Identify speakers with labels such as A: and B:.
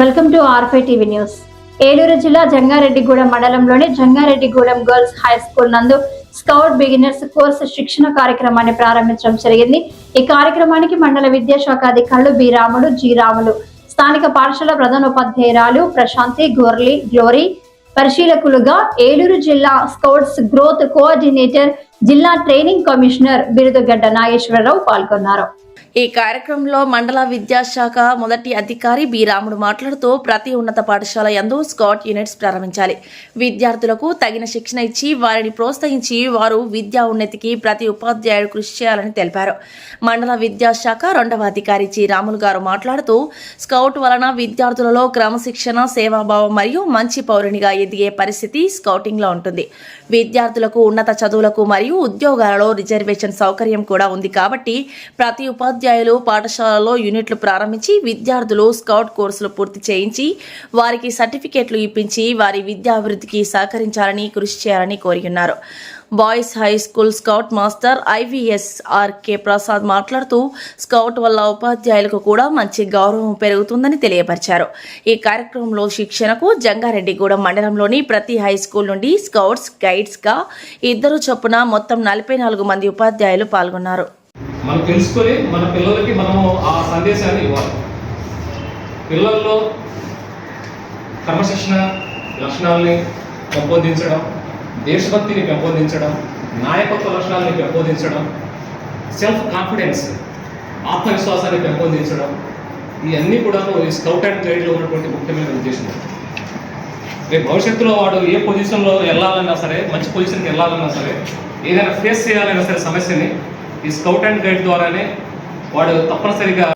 A: Welcome to ఆర్ఫై TV news. Eluru జిల్లా జంగారెడ్డిగూడెం మండలంలోని జంగారెడ్డిగూడెం గర్ల్స్ హై స్కూల్ నందు స్కౌట్ బిగినర్స్ కోర్సు శిక్షణ కార్యక్రమాన్ని ప్రారంభించడం జరిగింది. ఈ కార్యక్రమానికి మండల విద్యాశాఖ అధికారులు బి రాములు జి రాములు స్థానిక పాఠశాల ప్రధానోపాధ్యాయురాలు ప్రశాంతి గోర్లీ గ్లోరీ పరిశీలకులుగా ఏలూరు జిల్లా స్కౌట్స్ గ్రోత్ కోఆర్డినేటర్ జిల్లా ట్రైనింగ్ కమిషనర్ బిరుదుగడ్డ నాగేశ్వరరావు పాల్గొన్నారు.
B: ఈ కార్యక్రమంలో మండల విద్యాశాఖ మొదటి అధికారి బి రాముడు మాట్లాడుతూ ప్రతి ఉన్నత పాఠశాల యందు స్కాట్ యూనిట్స్ ప్రారంభించాలి. విద్యార్థులకు తగిన శిక్షణ ఇచ్చి వారిని ప్రోత్సహించి వారు విద్యా ఉన్నతికి ప్రతి ఉపాధ్యాయుడు కృషి చేయాలని తెలిపారు. మండల విద్యాశాఖ రెండవ అధికారి జి రాములు గారు మాట్లాడుతూ స్కౌట్ వలన విద్యార్థులలో క్రమశిక్షణ సేవాభావం మరియు మంచి పౌరునిగా ఎదిగే పరిస్థితి స్కౌటింగ్లో ఉంటుంది. విద్యార్థులకు ఉన్నత చదువులకు మరియు ఉద్యోగాలలో రిజర్వేషన్ సౌకర్యం కూడా ఉంది కాబట్టి ప్రతి ఉపాధ్యాయులు పాఠశాలలో యూనిట్లు ప్రారంభించి విద్యార్థులు స్కౌట్ కోర్సులు పూర్తి చేయించి వారికి సర్టిఫికేట్లు ఇప్పించి వారి విద్యాభివృద్ధికి సహకరించాలని కృషి చేయాలని కోరియున్నారు boys high school scout master IVS RK Prasad మాట్లాడుతూ స్కౌట్ వల్ల ఉపాధ్యాయులకు కూడా మంచి గౌరవం పెరుగుతుందని తెలియపరిచారు. ఈ కార్యక్రమంలో శిక్షణకు జంగారెడ్డిగూడెం మండలంలోని ప్రతి హై స్కూల్ నుండి స్కౌట్స్ గైడ్స్గా ఇద్దరు చొప్పున మొత్తం నలభై నాలుగు మంది ఉపాధ్యాయులు పాల్గొన్నారు.
C: మనం తెలుసుకొని మన పిల్లలకి మనము ఆ సందేశాన్ని ఇవ్వాలి. పిల్లల్లో క్రమశిక్షణ లక్షణాలని పెంపొందించడం దేశభక్తిని పెంపొందించడం నాయకత్వ లక్షణాలని పెంపొందించడం సెల్ఫ్ కాన్ఫిడెన్స్ ఆత్మవిశ్వాసాన్ని పెంపొందించడం ఇవన్నీ కూడా ఈ స్కౌట్ అండ్ గైడ్లో ఉన్నటువంటి ముఖ్యమైన ఉద్దేశం. రేపు భవిష్యత్తులో వాడు ఏ పొజిషన్లో వెళ్ళాలన్నా సరే మంచి పొజిషన్కి వెళ్ళాలన్నా సరే ఏదైనా ఫేస్ చేయాలన్నా సరే సమస్యని ఈ స్కౌట్ అండ్ గైడ్ ద్వారానే వాడు తప్పనిసరిగా